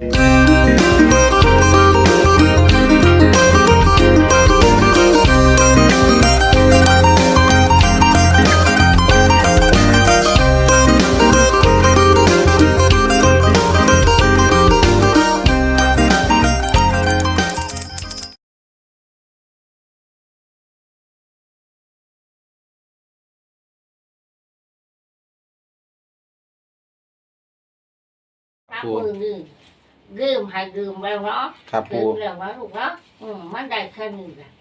รับมือนี่ ยืมให้ยืมแล้วเนาะครับยืปูมแล้วเนาะลูกเนาะอืมมันได้แค่นี้แหละ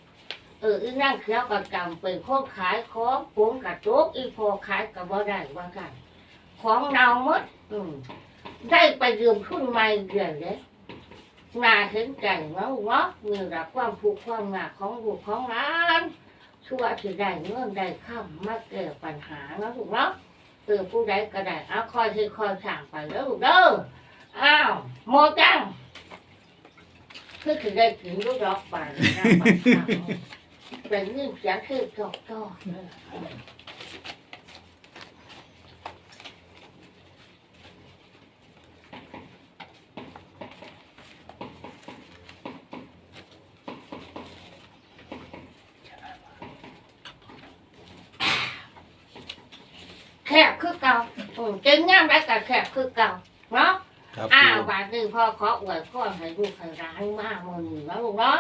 เอออีนั่งเขียวกับจำเป็นคนขายของผมกับโจ๊กอีพอขายกับบ่ได้ว่ากัน ของเนาหมด อืมได้ไปยืมทุนใหม่เดือนเลยน่าเห็นใจเนาะลูกเนาะมีรักความผูกความหนักของลูกของร้าน ชั่วที่ได้เงินได้ข้ามมาแก้ปัญหาเนาะลูกเนาะเออผู้ใดก็ได้เอาคอยที่คอยสั่งไปแล้วลูกเด้อ อ้าวโมจังคือคือได้ถึงลูกดอกบานนะบานข้างเป็นเรื่องเสียงคือจอกจอกแคบคือเก่าอืมจึงย่ำได้กับแคบคือเก่าเนาะ ครับอ้าปูวบาดนี้พ่อขออวยพ่อให้ลูกให้ร้านมากมันนี่แล้วลูกเนาะ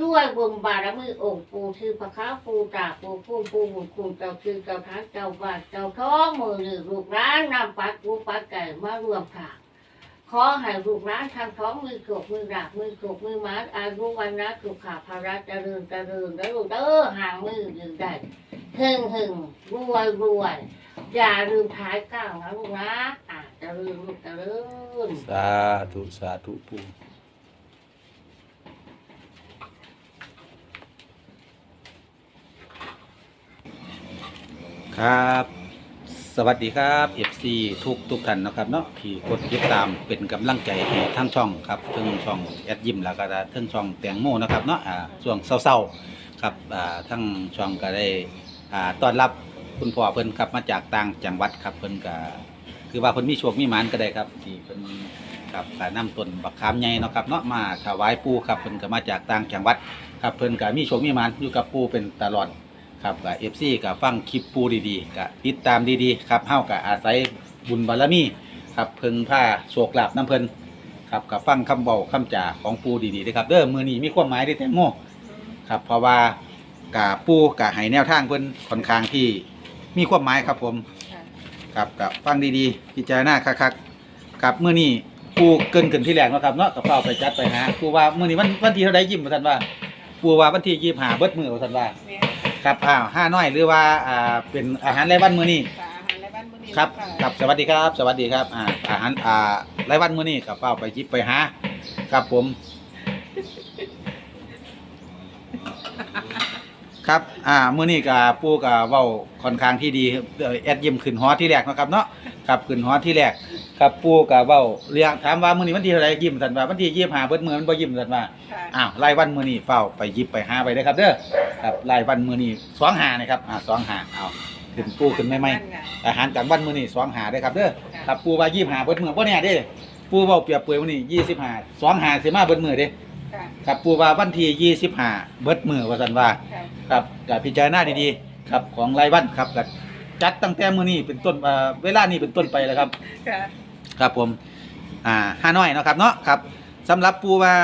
ด้วยบุญบารมีองค์ปู่ชื่อพระค้าปู่ตาปู่ผู้ปู่บุญคุณเจ้าชื่อเจ้าทางเจ้าบาทเจ้าท้องมือหรือลูกร้านนำปัดปูปัดไก่มารวมค่ะขอให้ลูกร้านทางท้องมือโกกมือดาบมือโกกมือมัดอายุวันนะสุขาภาระเจริญเจริญแล้วลูกเด้อห่างมือยืนได้เฮงเฮงรวยรวย อย่าลืมท้ายก้าวนะลูกนะอ่าเจริญลูกเจริญสาธุสาธุปูครับ สวัสดีครับ FC ทุกทุกท่านนะครับเนาะที่กดติดตามเป็นกำลังใจให้ทั้งช่องครับทั้งช่องแอดยิมแล้วก็ทั้งช่องแตงโมนะครับเนาะอ่าช่วงเศร้าๆครับอ่าทั้งช่องก็ได้อ่าต้อนรับ คุณพ่อเพิ่นครับมาจากต่างจังหวัดครับเพิ่นก็คือว่าเพิ่นมีโชคมีหมานก็ได้ครับที่เพิ่นครับก็นำต้นบักขามใหญ่เนาะครับเนาะมาถวายปูครับเพิ่นก็มาจากต่างจังหวัดครับเพิ่นก็มีโชคมีหมานอยู่กับปูเป็นตลอดครับกับเอฟซีกับฟังคลิปปูดีๆกับติดตามดีๆครับเฮากับอาศัยบุญบารมีครับเพิ่งผ้าโชคลาภน้ำเพิ่นครับกับฟังคำเบาคำจ่าของปูดีๆนะครับเด้อมือนี้มีความหมายได้แตงโมครับเพราะว่ากับปูกับให้แนวทางเพิ่นค่อนข้างที่ มีความหมายครับผมครับกับฟังดีๆ พิจารณาคักๆกับมือนี้ปูเกินขึ้นที่แรกเนาะครับเนาะกับเฝ้าไปจัดไปหาปูว่ามือนี้วันวันที่เท่าไรยิ้มว่าท่านว่าปูว่าวันที่ยี่หาเบิดมือว่าท่านว่าครับอ้าวห้าน้อยหรือว่าอ่าเป็นอาหารรายวันมื้อนี้ค่ะอาหารและบ้านมื้อนี้ครับค่ะครับสวัสดีครับ สวัสดีครับอ่าอาหารอ่ารายวันมื้อนี้กับเป้าไปจิบไปหาครับผม ครับอ่ามื้อนี้กับปู่กับเว้าค่อนข้างที่ดีเอ่อแอดยิ้มขึ้นฮอที่แรกเนาะครับเนาะครับขึ้นฮอที่แรกครับปู่กับเว้าเรียงถามว่ามื้อนี้วันที่เท่าไหร่ยิ้มซั่นว่าวันที่25เบิดมื้อมันบ่ยิ้มซั่นว่า ค่ะอ้าวรายวันมื้อนี้เฝ้าไปหยิบไปหาไปเด้อครับเด้อครับรายวันมื้อนี้สองหานะครับอ่าสองหาเอาขึ้นปูขึ้นไม่ไม่นั่นไงอาหารกลางวันมื้อนี้สองหาเด้อครับเด้อครับปูว่ายี่สิบหาเบิดมื้อบ่แน่เด้ปูเว้าเปรียบเปรยมื้อนี้ยี่สิบห้าสองหาสิมาเบิดมื้อเด้ ค่ะครับปูว่าวันที่ยี่สิบห้าเบิดมื้อว่าซั่นว่า ค่ะครับก็พิจารณาดีๆครับของรายวันครับก็จัดตั้งแต่มื้อนี้เป็นต้นเอ่อเวลานี้เป็นต้นไปแล้วครับ ค่ะครับผม อ่าห้าน้อยเนาะครับเนาะครับสำหรับปูว่า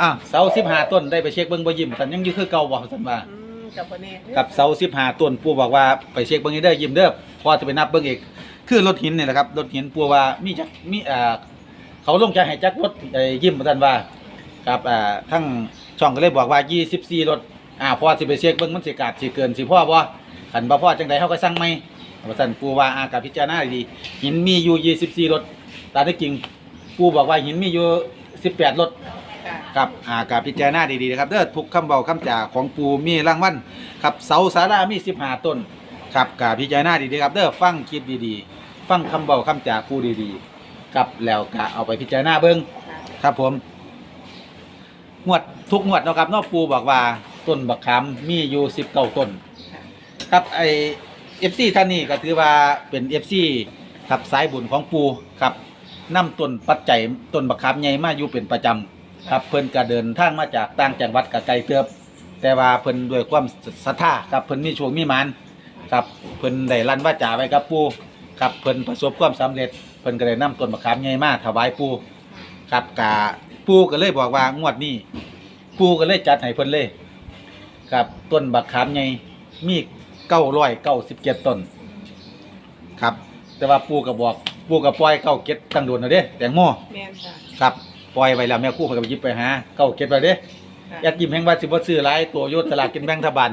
อ่าเสาสิบห้าต้นได้ไปเช็คเบิ้งบ่ยิ้มสันยังอยู่คือเก่าบ่สันว่า อืมกับคนนี้กับเสาสิบห้าต้นปูบอกว่าไปเช็คเบิ้งให้เด้อยิ้มเด้อพอจะไปนับเบิ้งอีกคือรถหินนี่แหละครับรถหินปูว่ามีจักมีอ่าเขาลงใจให้จักรถไอ้ยิ้มสันว่า ครับอ่าทั้งช่องก็เลยบอกว่า 24รถอ่าพอสิไปเช็คเบิ้งมันสิกาดสิเกินสิพ่อบ่คันบ่พ่อจังไดเฮาก็สั่งใหม่ว่าซั่นปูว่าอากับพิจารณาดีๆหินมีอยู่24รถตามที่จริงปูบอกว่าหินมีอยู่18รถครับอ่ากาพิจารณาดีๆนะครับเด้อทุกคำเบาคำจ่าของปูมีรางวัลครับเสาสารามี15ต้นครับกาพิจารณาดีๆครับเด้อฟังคิดดีๆ ฟังคำเบาคำจ่าปูดีๆครับแล้วก็เอาไปพิจารณาเบิ่งครับผม งวดทุกงวดเนาะครับเนอกปูบอกว่าต้นบักขามมีอยู่19ต้น ครับไอเอฟซีท่านนี้ก็ถือว่าเป็นเอฟซีครับสายบุญของปูครับนำต้นปัจจัยต้นบักขามใหญ่มาอยู่เป็นประจำครับเพิ่นก็เดินทางมาจากต่างจังหวัดก็ไกลเติบแต่ว่าเพิ่นด้วยความศรัทธาครับเพิ่นมีโชคมีหมานครับเพิ่นได้ลั่นว่าจ่าไว้กับปูครับเพิ่นประสบความสำเร็จเพิ่นก็ได้นำต้นบักขามใหญ่มาถวายปูครับกะ ปู่ก็เลยบอกว่างวดนี้ ปู่ก็เลยจัดให้เพิ่นเลย ครับต้นบักขามใหญ่มี997ต้น ครับ แต่ว่าปู่ก็บอกปู่ก็ปล่อยเก้าเก็ดตั้งโดนแล้วเด้แตงโมแม่นค่ะครับปล่อยไว้แล้วแม่ครู่เพิ่นก็ไปหยิบไปหาเก้าเก็ดไว้เด้ค่ะ แอดยิมแห่งว่าสิบ่ซื้อหลายตัวโยนสลากกินแบ่งรัฐบาล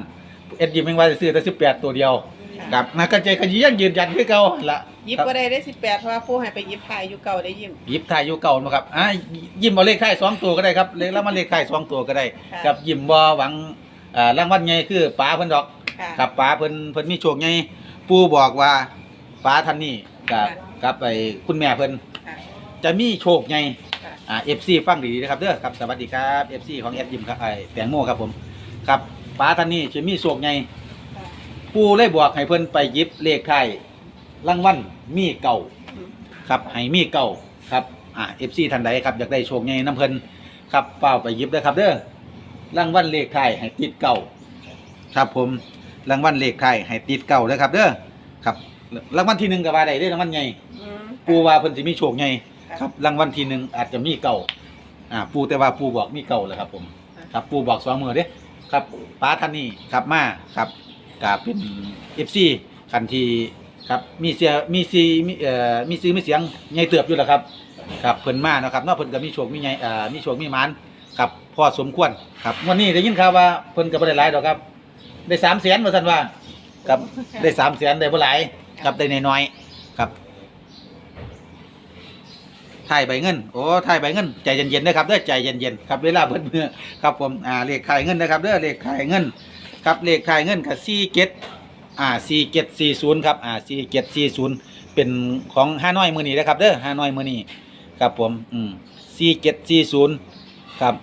แอดยิมแห่งว่าสิซื้อแต่18ตัวเดียว ครับนักกระจายก็ยังยืนยันคือเก่าหั่นละยิบครับก็ได้ได้สิบแปดเพราะว่าผู้ให้ไปยิบถ่ายอยู่เก่าได้ยิมหยิบถ่ายอยู่เก่ามาครับอะยิ้มเอาเลขท้ายสองตัวก็ได้ครับเลขแล้วมันเลขท้ายสองตัวก็ได้ ค่ะ กับยิ้มบ่หวังอ่ารางวัลใหญ่คือป๋าเพิ่นดอก ค่ะกับป๋าเพิ่นเพิ่นมีโชคใหญ่ปู่บอกว่าป๋าท่านนี้กับค่ะกับไอ้คุณแม่เพิ่นค่ะ จะมีโชคใหญ่ค่ะ อ่า FC ฟังดีๆนะครับเด้อครับสวัสดีครับ FC ของแอดยิมครับไอ้แตงโมครับผมครับป๋าท่านนี้จะมีโชคใหญ่ค่ะ ปู่เลยบอกให้เพิ่นไปหยิบเลขไทายรางวัลมีเก่าอืมครับให้มีเก่าครับอ่า FC ท่านใดครับอยากได้โชคใหญ่น้ำเพิ่นครับเฝ้าวไปหยิบเด้อครับเด้อรางวัลเลขไทายให้ติดเก่าครับผมรางวัลเลขไทายให้ติดเก่าเด้อครับเด้อครับรางวัลที่หนึ่งก็ว่าได้เด้อรางวัลใหญ่อืมปู่ว่าเพิ่นสิมีโชคใหญ่ค่ะครับรางวัลที่หนึ่งอาจจะมีเก่าอ่าปู่แต่ว่าปู่บอกมีเก่าแหละครับผมค่ะครับปู่บอกสองมือเด้ครับป้าท่านนี้ครับมาครับ ก็เป็นเอฟซีคันทีครับมีเสียมีซีมีเอ่อมีซื้อมีเสียงใหญ่เติบอยู่แล้วครับครับเพิ่นมาเนาะครับเนอกเพิ่นก็มีโชคมีใหญ่เอ่อมีโชคมีหมานครับพอสมควรครับวันนี้ได้ยินข่าวว่าเพิ่นก็บ่ได้หลายดอกครับ ได้สามแสนว่าซั่นว่าครับได้สามแสนได้บ่หลายครับได้น้อยๆครับถ่ายใบเงินโอ้ถ่ายใบเงินใจเย็นๆนะครับเด้อใจเย็นๆครับเวลาเบิดมือครับผมอ่าเลขขายเงินนะครับเด้อเลขขายเงิน ครับเลขขายเงินกับสี่เจ็ดอ่าสี่เจ็ดสี่ศูนย์ครับอ่าสี่เจ็ดสี่ศูนย์เป็นของห้าน้อยมือนี้นะครับเด้อห้าน้อยมือนี้ครับผมอืมสี่เจ็ดสี่ศูนย์ครับ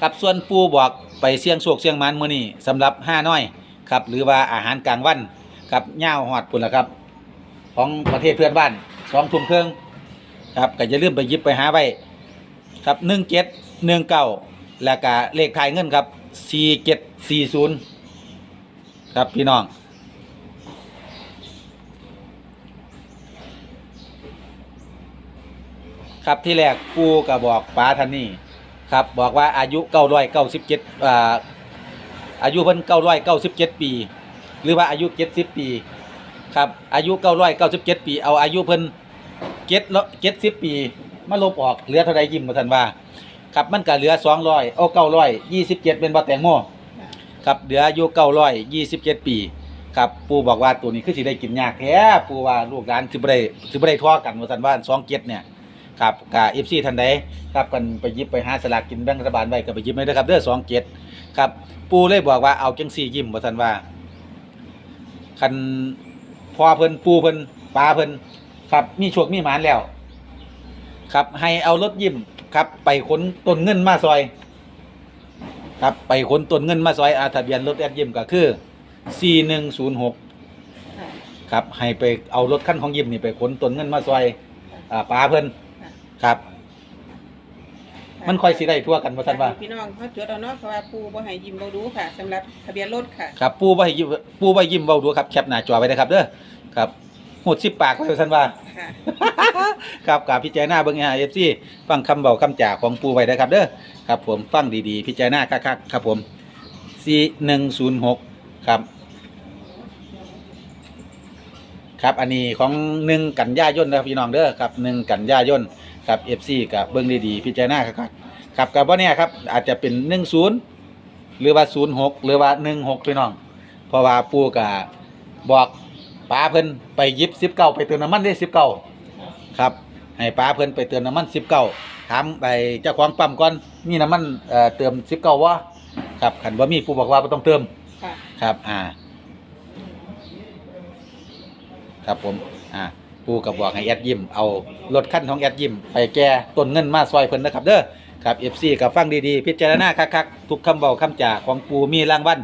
ครับส่วนปูบอกไปเสี่ยงโชคเสี่ยงมันมือนี้สำหรับห้าน้อยครับหรือว่าอาหารกลางวันครับย่าหอดปุ่นละครับ ของประเทศเพื่อนบ้านสองทุ่มเครึ่องครับก็อย่าลืมไปยิบไปหาไว้ครับหนึ่งเจ็ดหนึ่งเก้า แล้วก็เลขท้ายเงินครับสี่เจ็ดสี่ศูนย์ครับพี่น้อง ครับที่แรกปูก็บอกป้าท่านนี่ครับบอกว่าอายุเก้าร้อยเก้าสิบเจ็ดอ่าอายุเพิ่นเก้าร้อยเก้าสิบเจ็ดปี หรือว่าอายุเจ็ดสิบปีครับอายุเก้าร้อยเก้าสิบเจ็ดปีเอาอายุเพิ่นเจ็ดละเจ็ดสิบปีมาลบออกเหลือเท่าใดยิ้มมาทันว่า ครับมันก็เหลือสองร้อยโอ้เก้าร้อยยี่สิบเจ็ดเป็นบาแตงโมครับเหลืออยุเก้าร้อยยี่สิบเจ็ดปีครับปู่บอกว่าตัวนี้คือสิได้กินยากแท้ปู่ว่าลูกหลานสิบ่ได้สิบ่ได้ทอกันมาทันว่าสองเจ็ดเนี่ยครับกะเอฟซีทันใดครับกันไปยิบไปหาสลากกินแบ่งรัฐบาลไว้ก็ไปยิบไว้เด้ครับเด้อสองเจ็ดครับ ปู่เลยบอกว่าเอาจังสี่ยิ้มมาทันว่าคันพอเพิ่นปู่เพิ่นป้าเพิ่นครับมีโชคมีหมานแล้ว ครับให้เอารถยิ้ม ครับไปขนต้นเงินมาซอย ครับไปขนต้นเงินมาซอยอาทะเบียนรถแอดยิ้มก็คือ4106ค่ะครับให้ไปเอารถขั้นของยิ้มนี่ไปขนต้นเงินมาซอยอ่าป้าเพิ่นครับ มันค่อยสิได้ทั่วกันว่าซั่นว่า พี่น้องเขาจดเอาเนาะเพราะว่าปูบ่ให้ยิมบ่รู้ค่ะสำหรับทะเบียนรถค่ะ ครับปูบ่ให้ยิ้มปูบ่ให้ยิ้มเว้าดูครับแคปหน้าจอไว้นะครับเด้อครับ หูดสิบปากไว้ว่าซั่นว่า ค่ะ ครับกับพิจารณาเบิ่งเอฟซีฟังคำเบาคำจ่าของปูไว้นะครับเด้อครับผมฟังดีๆ พิจารณาคักๆครับผม4 1 0 6ครับ ครับอันนี้ของหนึ่งกันยายนนะครับพี่น้องเด้อครับหนึ่งกันยายนครับเอฟซีกับเบิ่งดีๆ พิจารณาคักๆครับกับว่าเนี่ยครับอาจจะเป็นหนึ่งศูนย์หรือว่าศูนย์หกหรือว่าหนึ่งหกพี่น้อง เพราะว่าปูกับบอก ป้าเพิ่นไปหยิบสิบเก้าไปเติมน้ำมันได้สิบเก้าครับ ให้ป้าเพิ่นไปเติมน้ำมันสิบเก้าถามไปเจ้าของปั๊มก่อนมีน้ำมันเอ่อเติมสิบเก้าวะครับขันว่ามีผู้บอกว่าบ่ต้องเติมค่ะ ครับอ่า ครับผมอ่าปูกับบอกให้แอดยิมเอารถขั้นของแอดยิมไปแก้ต้นเงินมาซอยเพิ่นนะครับเด้อครับเอฟซีกับฟังดีๆ พิจารณาคักๆทุกคำเบาคำจ่าของปูมีรางวัล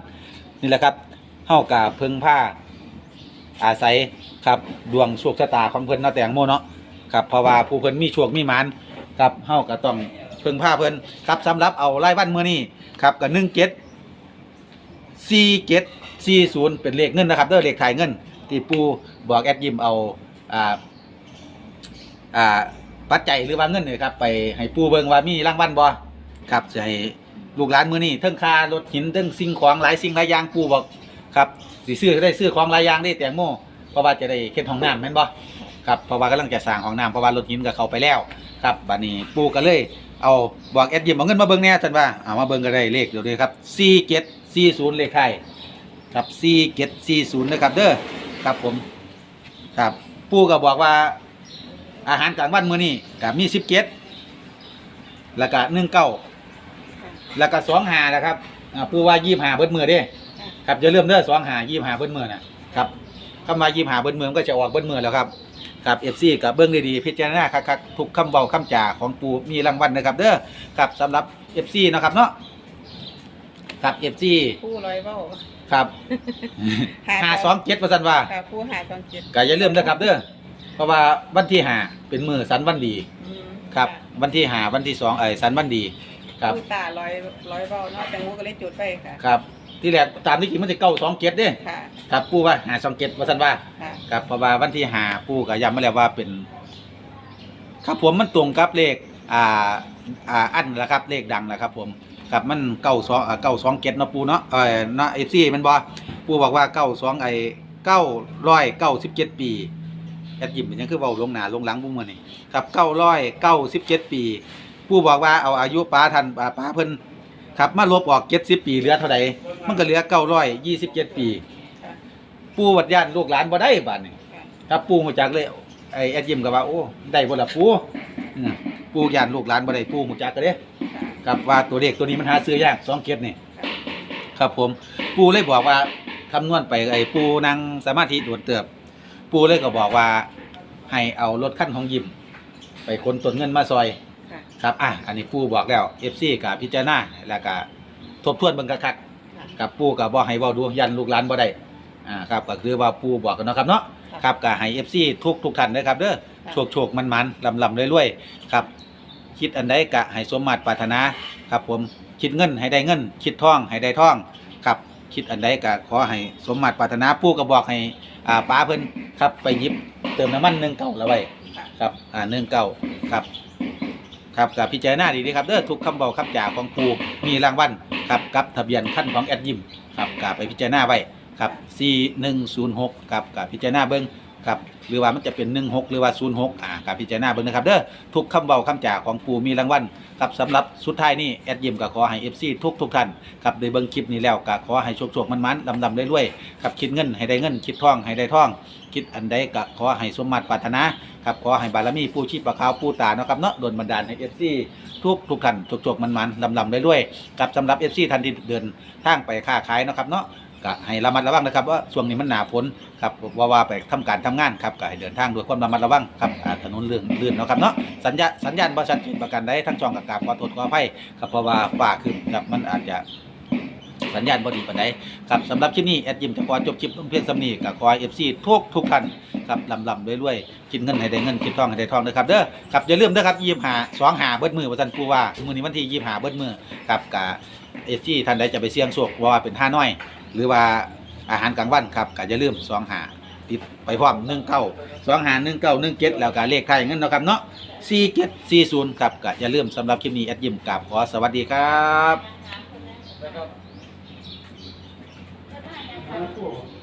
นี่แหละครับเฮากาเพิ่งผ้า อาศัยครับดวงโชคชะตาของเพิ่นเนาะแตงโมเนาะครับเพราะว่าผู้เพิ่นมีโชคมีหมานครับเฮาก็ต้องเพิ่งพาเพิ่นครับสำหรับเอารายวันมื้อนี้ครับก็17 4740เป็นเลขเงินนะครับเด้อเลขถ่ายเงิน ที่ปูบอกแอดยิมเอาอ่าอ่าปัจจัยหรือว่าเงินเนี่ยครับไปให้ปูเบิ่งว่ามีรางวัลบ่ครับจะให้ลูกหลานมื้อนี้เทั้งค่ารถหินเทั้งสิ่งของหลายสิ่งหลายอย่างปูบอกครับ สิซื้อได้ซื้อของหลายอย่างได้แตงโมเพราะว่าจะได้เฮ็ดห้องน้ำแม่นบ่ครับเพราะว่ากำลังจะสร้างห้องน้ำเพราะว่ารถหินก็เข้าไปแล้ว ครับบัดนี้ปูก็เลย เอาบอกแอดยิมเอาเงินมาเบิ่งแน่ท่านว่าเอามาเบิ่งก็ได้เลขเดี๋ยวนี้ครับ4740เลขไทยครับ4740นะครับเด้อครับผมครับปูก็บอกว่า อาหารกลางวันมื้อนี้ก็มีสิบเจ็ดแล้วก็หนึ่งเก้าแล้วก็สองหานะครับอ่าปูว่ายี่หาเบิดมือเด้ ครับจะเริ่าลืมเด้อสองหายี่หาเบิดมือนะครับคำว่ายี่หาเบิดมือมันก็จะออกเบิดมือแล้วครับกับเอฟซีกับเบิ้งดีๆพิจารณาคักๆทุกคำเบาคำจ่าของปู่มีรางวัลนะครับ เด้อครับสำหรับเอฟซีนะครับเนาะครับเอฟซีปูร้อยเว้าครับหาหาสองเจ็ดเปอร์เซ็นต์ว่าค่ะปูหาตอนเจ็ดก็อย่าลืมนะครับ เด้อเพราะว่าวันที่ห้าเป็นมือสันวันดีอืมครับะวันที่ห้าวันที่สองเอ้ยสันวันดี ครับปูตาร้อยร้อยเว้าเนาะแตงโมก็เลยจุดไปค่ะ ครับ ที่แรกตามที่จริงมันจะเก้าสองเจ็ดเด้ค่ะ ครับปู่ว่าหาสองเจ็ดว่าสันว่าค่ะ ครับเพราะว่าวันที่ห้าปู่ก็ย้ำมาแล้วว่าเป็น ครับผมมันตรงกับเลข อ่า อ่าอันละครับเลขดังนะครับ ผมครับมันเก้าสองเก้าสองเจ็ดเนาะปูเนาะเอ้ยเนาะเอฟซีมันบอปูบอกว่าเก้าสองไอ้เก้าร้อยเก้าสิบเจ็ดปีแอดยิมเป็นหยังคือเบาลงหนาลงหลังบุ้มมือนี่ครับเก้าร้อยเก้าสิบเจ็ดปี ผู้บอกว่าเอาอายุป้าทันป้าป้าเพิ่น ครับ มาลบออกเจ็ดสิบปีเหลือเท่าไหร่มันก็เหลือเก้าร้อยยี่สิบเจ็ดปี ปู่วัดญาติลูกหลานบ่ได้บาดนี้ค่ครับปู่หูจักเลยไอ้แอดยิมก็ว่าโอ้ได้บ่ละปู่อืมปู่ญาติลูกหลานบ่ได้ปู่หูจักก็เด้ครับว่าตัวเลขตัวนี้มันหาซื้อยากสองเก็ดนี่ค่ะครับผมปู่เลยบอกว่าคำนวณไปไอ้ปู่นั่งสมาธิโดดเติบ ปู่เลยก็บอกว่าให้เอารถขั้นของยิมไปคนต้นเงินมาซอย ค่ะครับอะอันนี้ปู่บอกแล้ว FC กับพิจารณาแล้วก็ทบทวนเบิ่งคักค่ะๆกับปู่ก็บ่ให้เว้าดูยันลูกหลานบ่ได้อ่าครับก็คือว่าปู่บอกกันเนาะครับเนาะครับก็ให้ FC ทุกทุกท่านนะครับเด้อโชคโชคมันมันลำลำรวยๆครับ คิดอันใดกะให้สมมาตรปรารถนาครับผมคิดเงินให้ได้เงิน คิดทองให้ได้ทองครับคิดอันใดกะขอให้สมมาตรปรารถนาปู่ก็บอกให้อ่าป้าเพิ่นครับไปหยิบเติมน้ำมันหนึ่งเก้าแล้วไว้ค่ะครับอ่าเนื่องเก่าครับ ครับกับพิจารณาดีดีครับเด้อทุกคำบอกคำจ่าของปูมีรางวัลครับกับทะเบียนขั้นของแอดยิมครับกับไปพิจารณาไว้ครับ C 1 0 6ครับกับพิจารณาเบิ้งครับหรือว่ามันจะเป็น 16 หรือว่า 06อ่ากับพิจารณาเบิ้งนะครับเด้อทุกคำเบาคำจ่าของปูมีรางวัลครับสำหรับสุดท้ายนี่แอดยิมก็ขอให้ FC ทุกทุกท่านครับได้เบิ้งคลิปนี้แล้วก็ขอให้โชคโชคมันมันลำลำได้รวยครับคิดเงินให้ได้เงินคิดทองให้ได้ทอง คิดอันใดก็ขอให้สมมาตรปรารถนาครับขอให้บารมีผู้ชีพประขาวผู้ตาเนาะครับเนาะโดนบันดาลให้เอฟซีทุกทุกท่านทุกจกมันมันลำลำได้ด้วยกับสำหรับเอฟซีท่านที่เดินทางไปค้าขายเนาะครับเนาะก็ให้ระมัดระวังนะครับว่าช่วงนี้มันหนาฝนครับว่าว่าไปทำการทำงานครับก็ให้เดินทางด้วยความระมัดระวังครับอ่าถนนเรื่องลื่นเนาะครับเนาะสัญญาสัญญาณบริษัทประกันได้ทั้งจองกับกราบขอโทษขออภัยครับเพราะว่าฝ่าขึ้นครับมันอาจจะ สัญญาณบดีปานใดครับสำหรับคลิปนี้แอดยิมจะขอจบคลิปลงเพียงสำนีกับขอยเอฟซีทุกทุกท่านครับลำลำรวยๆคิดเงินให้ได้เงินคิดทองให้ได้ทองนะครับเด้อครับอย่าลืมนะครับยี่หาสองหาเบิดมือประจันปูว่ามือนี้วันที่ยี่หาเบิดมือครับกะเอที่ท่านใดจะไปเสี่ยงโชคว่าเป็นห้าน้อย หรือว่าอาหารกลางวันครับก็อย่าลืมสองหาติดไปพร้อมหนึ่งเก้าสองหาหนึ่งเก้าหนึ่งเจ็ดแล้วก็เลขไทยเงินนะครับเนาะสี่เจ็ดสี่ศูนย์ครับก็อย่าลืมสำหรับคลิปนี้แอดยิมกับขอสวัสดีครับ 来过往。